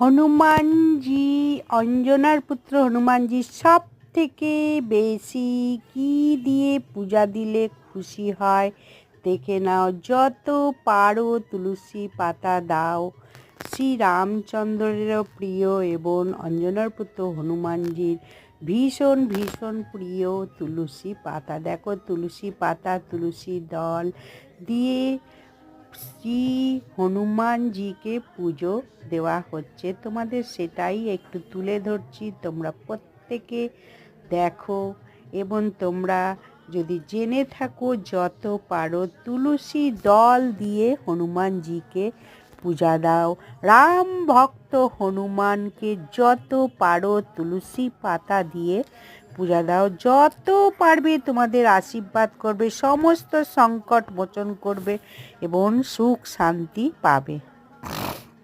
হনুমানজি, অঞ্জনার পুত্র হনুমানজি সব থেকে বেশি কি দিয়ে পূজা দিলে খুশি হয়? দেখে নাও, যত পারো তুলসী পাতা দাও। শ্রী রামচন্দ্রেরও প্রিয় এবং অঞ্জনার পুত্র হনুমানজির ভীষণ ভীষণ প্রিয় তুলসী পাতা। দেখো, তুলসী পাতা, তুলসী দল দিয়ে শ্রী হনুমানজিকে পুজো দেওয়া হচ্ছে। তোমাদের সেটাই একটু তুলে ধরছি। তোমরা প্রত্যেকে দেখো এবং তোমরা যদি জেনে থাকো যত পারো তুলসী দল দিয়ে হনুমানজিকে পূজা দাও। রাম ভক্ত হনুমানকে যত পারো তুলসী পাতা দিয়ে পূজা দাও যত পারবে তোমাদের আশীর্বাদ করবে, সমস্ত সংকট মোচন করবে এবং সুখ শান্তি পাবে।